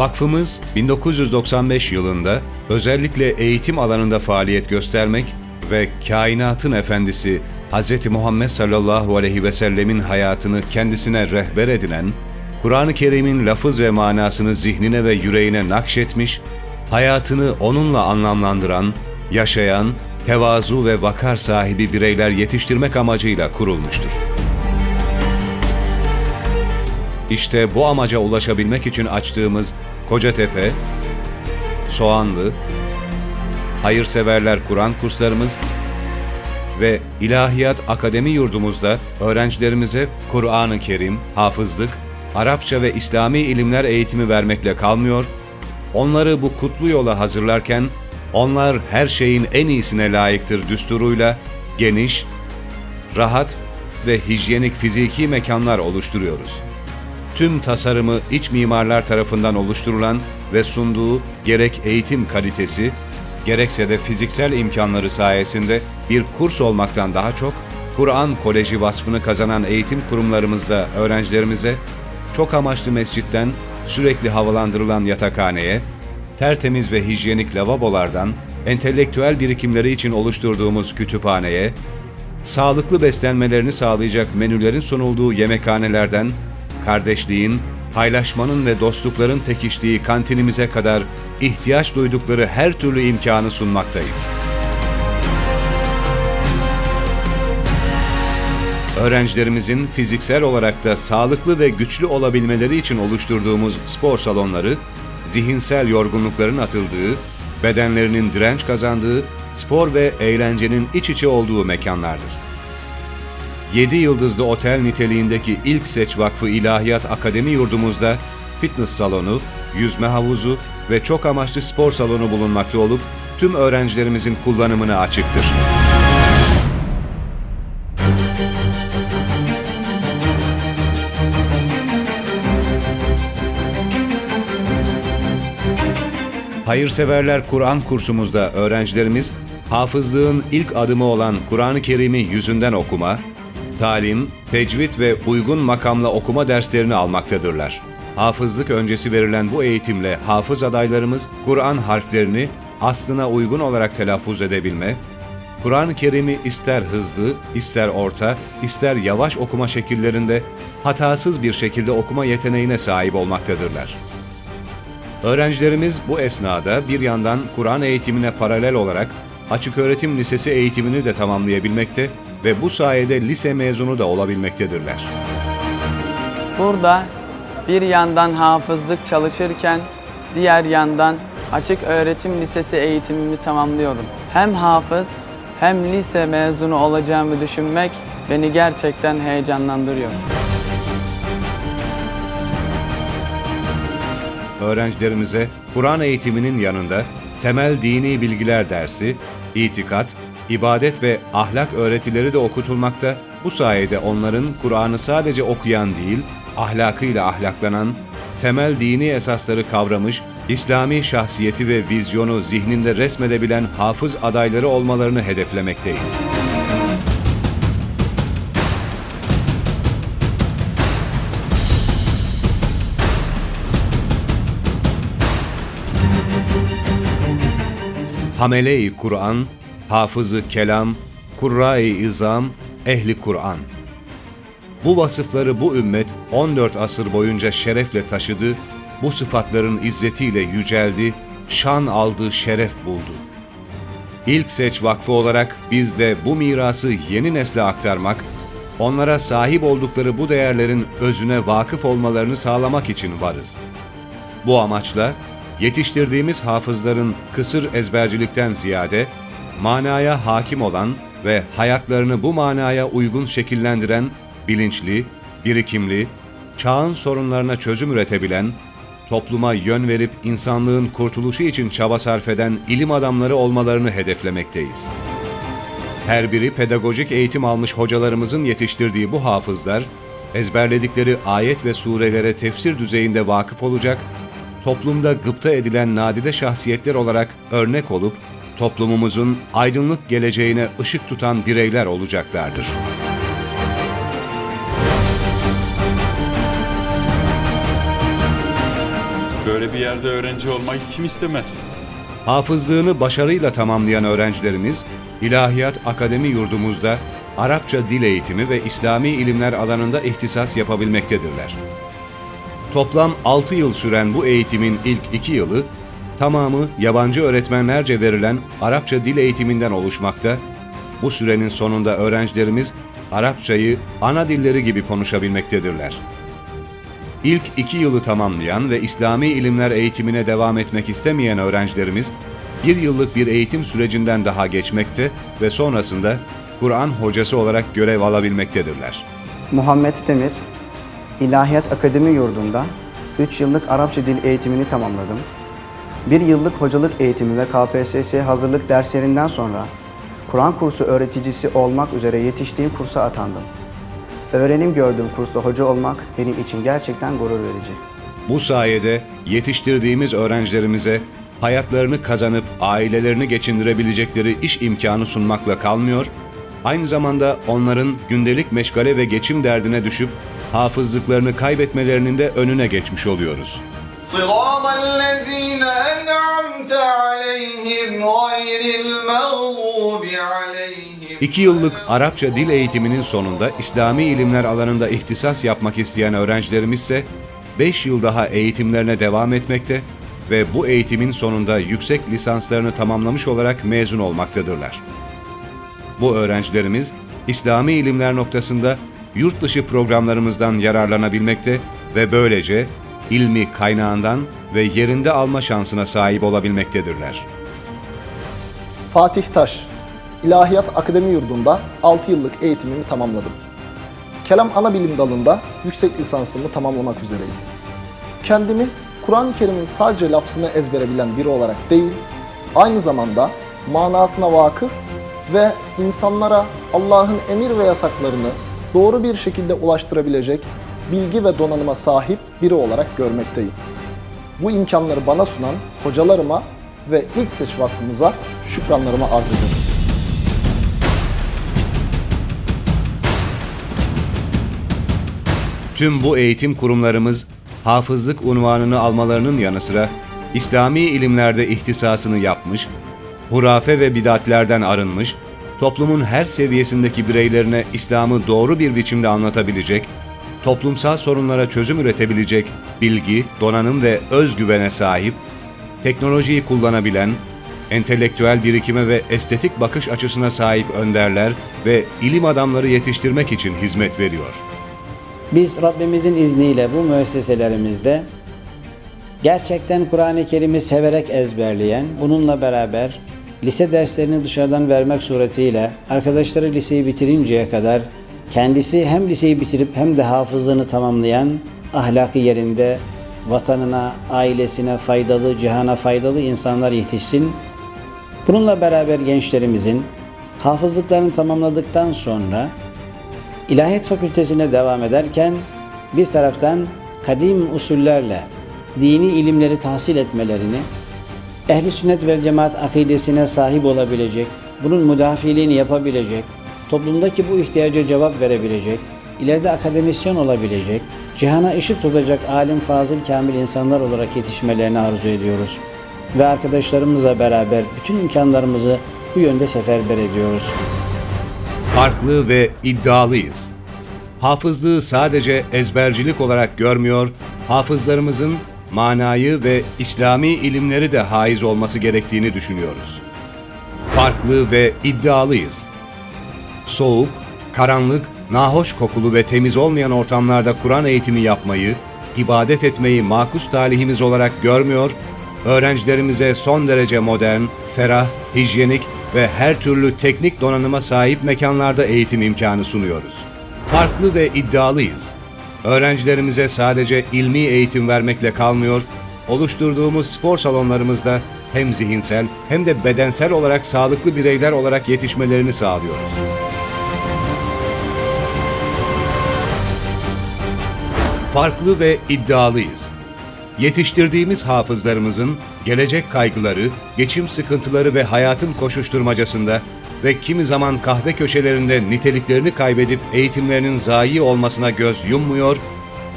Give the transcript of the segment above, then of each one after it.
Vakfımız 1995 yılında özellikle eğitim alanında faaliyet göstermek ve kainatın efendisi Hz. Muhammed sallallahu aleyhi ve sellemin hayatını kendisine rehber edinen, Kur'an-ı Kerim'in lafız ve manasını zihnine ve yüreğine nakşetmiş, hayatını onunla anlamlandıran, yaşayan, tevazu ve vakar sahibi bireyler yetiştirmek amacıyla kurulmuştur. İşte bu amaca ulaşabilmek için açtığımız Kocatepe, Soğanlı, Hayırseverler Kur'an kurslarımız ve İlahiyat Akademi yurdumuzda öğrencilerimize Kur'an-ı Kerim, hafızlık, Arapça ve İslami ilimler eğitimi vermekle kalmıyor, onları bu kutlu yola hazırlarken onlar her şeyin en iyisine layıktır düsturuyla geniş, rahat ve hijyenik fiziki mekanlar oluşturuyoruz. Tüm tasarımı iç mimarlar tarafından oluşturulan ve sunduğu gerek eğitim kalitesi, gerekse de fiziksel imkanları sayesinde bir kurs olmaktan daha çok, Kur'an Koleji vasfını kazanan eğitim kurumlarımızda öğrencilerimize çok amaçlı mescitten sürekli havalandırılan yatakhaneye, tertemiz ve hijyenik lavabolardan entelektüel birikimleri için oluşturduğumuz kütüphaneye, sağlıklı beslenmelerini sağlayacak menülerin sunulduğu yemekhanelerden, kardeşliğin, paylaşmanın ve dostlukların pekiştiği kantinimize kadar ihtiyaç duydukları her türlü imkanı sunmaktayız. Öğrencilerimizin fiziksel olarak da sağlıklı ve güçlü olabilmeleri için oluşturduğumuz spor salonları, zihinsel yorgunlukların atıldığı, bedenlerinin direnç kazandığı, spor ve eğlencenin iç içe olduğu mekanlardır. 7 yıldızlı otel niteliğindeki ilk Seç Vakfı İlahiyat Akademi yurdumuzda fitness salonu, yüzme havuzu ve çok amaçlı spor salonu bulunmakta olup tüm öğrencilerimizin kullanımına açıktır. Hayırseverler Kur'an kursumuzda öğrencilerimiz hafızlığın ilk adımı olan Kur'an-ı Kerim'i yüzünden okuma, talim, tecvid ve uygun makamla okuma derslerini almaktadırlar. Hafızlık öncesi verilen bu eğitimle hafız adaylarımız Kur'an harflerini aslına uygun olarak telaffuz edebilme, Kur'an-ı Kerim'i ister hızlı, ister orta, ister yavaş okuma şekillerinde hatasız bir şekilde okuma yeteneğine sahip olmaktadırlar. Öğrencilerimiz bu esnada bir yandan Kur'an eğitimine paralel olarak açık öğretim lisesi eğitimini de tamamlayabilmekte ve bu sayede lise mezunu da olabilmektedirler. Burada bir yandan hafızlık çalışırken diğer yandan açık öğretim lisesi eğitimimi tamamlıyorum. Hem hafız hem lise mezunu olacağımı düşünmek beni gerçekten heyecanlandırıyor. Öğrencilerimize Kur'an eğitiminin yanında temel dini bilgiler dersi, itikat, ibadet ve ahlak öğretileri de okutulmakta. Bu sayede onların Kur'an'ı sadece okuyan değil, ahlakıyla ahlaklanan, temel dini esasları kavramış, İslami şahsiyeti ve vizyonu zihninde resmedebilen hafız adayları olmalarını hedeflemekteyiz. Hamele-i Kur'an, Hafızı Kelam, Kurra-i İzam, Ehli Kur'an. Bu vasıfları bu ümmet 14 asır boyunca şerefle taşıdı, bu sıfatların izzetiyle yüceldi, şan aldı, şeref buldu. İlk Seç Vakfı olarak biz de bu mirası yeni nesle aktarmak, onlara sahip oldukları bu değerlerin özüne vakıf olmalarını sağlamak için varız. Bu amaçla yetiştirdiğimiz hafızların kısır ezbercilikten ziyade manaya hakim olan ve hayatlarını bu manaya uygun şekillendiren bilinçli, birikimli, çağın sorunlarına çözüm üretebilen, topluma yön verip insanlığın kurtuluşu için çaba sarf eden ilim adamları olmalarını hedeflemekteyiz. Her biri pedagojik eğitim almış hocalarımızın yetiştirdiği bu hafızlar, ezberledikleri ayet ve surelere tefsir düzeyinde vakıf olacak, toplumda gıpta edilen nadide şahsiyetler olarak örnek olup, toplumumuzun aydınlık geleceğine ışık tutan bireyler olacaklardır. Böyle bir yerde öğrenci olmayı kim istemez? Hafızlığını başarıyla tamamlayan öğrencilerimiz, İlahiyat Akademi yurdumuzda Arapça dil eğitimi ve İslami ilimler alanında ihtisas yapabilmektedirler. Toplam 6 yıl süren bu eğitimin ilk 2 yılı, tamamı yabancı öğretmenlerce verilen Arapça dil eğitiminden oluşmakta, bu sürenin sonunda öğrencilerimiz Arapçayı ana dilleri gibi konuşabilmektedirler. İlk iki yılı tamamlayan ve İslami ilimler eğitimine devam etmek istemeyen öğrencilerimiz, bir yıllık bir eğitim sürecinden daha geçmekte ve sonrasında Kur'an hocası olarak görev alabilmektedirler. Muhammed Demir, İlahiyat Akademi Yurdu'nda 3 yıllık Arapça dil eğitimini tamamladım. 1 yıllık hocalık eğitimi ve KPSS hazırlık derslerinden sonra Kur'an kursu öğreticisi olmak üzere yetiştiğim kursa atandım. Öğrenim gördüğüm kursta hoca olmak benim için gerçekten gurur verici. Bu sayede yetiştirdiğimiz öğrencilerimize hayatlarını kazanıp ailelerini geçindirebilecekleri iş imkanı sunmakla kalmıyor, aynı zamanda onların gündelik meşgale ve geçim derdine düşüp hafızlıklarını kaybetmelerinin de önüne geçmiş oluyoruz. صراط الذين أنعمت عليهم غير المغضوب عليهم İki yıllık Arapça dil eğitiminin sonunda İslami ilimler alanında ihtisas yapmak isteyen öğrencilerimiz ise 5 yıl daha eğitimlerine devam etmekte ve bu eğitimin sonunda yüksek lisanslarını tamamlamış olarak mezun olmaktadırlar. Bu öğrencilerimiz İslami ilimler noktasında yurt dışı programlarımızdan yararlanabilmekte ve böylece ilmi kaynağından ve yerinde alma şansına sahip olabilmektedirler. Fatih Taş, İlahiyat Akademi Yurdu'nda 6 yıllık eğitimimi tamamladım. Kelam ana bilim dalında yüksek lisansımı tamamlamak üzereyim. Kendimi Kur'an-ı Kerim'in sadece lafzını ezbere bilen biri olarak değil, aynı zamanda manasına vakıf ve insanlara Allah'ın emir ve yasaklarını doğru bir şekilde ulaştırabilecek bilgi ve donanıma sahip biri olarak görmekteyim. Bu imkanları bana sunan hocalarıma ve ilk seç vakfımıza şükranlarımı arz ediyorum. Tüm bu eğitim kurumlarımız hafızlık unvanını almalarının yanı sıra İslami ilimlerde ihtisasını yapmış, hurafe ve bidatlerden arınmış, toplumun her seviyesindeki bireylerine İslam'ı doğru bir biçimde anlatabilecek, toplumsal sorunlara çözüm üretebilecek bilgi, donanım ve özgüvene sahip, teknolojiyi kullanabilen, entelektüel birikime ve estetik bakış açısına sahip önderler ve ilim adamları yetiştirmek için hizmet veriyor. Biz Rabbimizin izniyle bu müesseselerimizde gerçekten Kur'an-ı Kerim'i severek ezberleyen, bununla beraber lise derslerini dışarıdan vermek suretiyle arkadaşları liseyi bitirinceye kadar kendisi hem liseyi bitirip hem de hafızlığını tamamlayan ahlakı yerinde vatanına, ailesine faydalı, cihana faydalı insanlar yetişsin. Bununla beraber gençlerimizin hafızlıklarını tamamladıktan sonra İlahiyat Fakültesine devam ederken bir taraftan kadim usullerle dini ilimleri tahsil etmelerini, ehli sünnet ve cemaat akidesine sahip olabilecek, bunun müdafiliğini yapabilecek, toplumdaki bu ihtiyaca cevap verebilecek, ileride akademisyen olabilecek, cihana ışık tutacak alim, fazıl, kamil insanlar olarak yetişmelerini arzu ediyoruz. Ve arkadaşlarımızla beraber bütün imkanlarımızı bu yönde seferber ediyoruz. farklı ve iddialıyız. Hafızlığı sadece ezbercilik olarak görmüyor, hafızlarımızın manayı ve İslami ilimleri de haiz olması gerektiğini düşünüyoruz. Farklı ve iddialıyız. Soğuk, karanlık, nahoş kokulu ve temiz olmayan ortamlarda Kur'an eğitimi yapmayı, ibadet etmeyi makus talihimiz olarak görmüyor, öğrencilerimize son derece modern, ferah, hijyenik ve her türlü teknik donanıma sahip mekanlarda eğitim imkanı sunuyoruz. Farklı ve iddialıyız. Öğrencilerimize sadece ilmi eğitim vermekle kalmıyor, oluşturduğumuz spor salonlarımızda hem zihinsel hem de bedensel olarak sağlıklı bireyler olarak yetişmelerini sağlıyoruz. Farklı ve iddialıyız. Yetiştirdiğimiz hafızlarımızın gelecek kaygıları, geçim sıkıntıları ve hayatın koşuşturmacasında ve kimi zaman kahve köşelerinde niteliklerini kaybedip eğitimlerinin zayi olmasına göz yummuyor,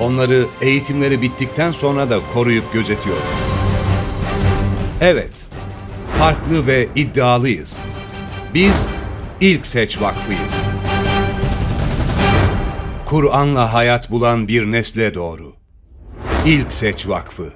onları eğitimleri bittikten sonra da koruyup gözetiyoruz. Evet, farklı ve iddialıyız. Biz İlk Seç Vakfıyız. Kur'an'la hayat bulan bir nesle doğru. İlk Seç Vakfı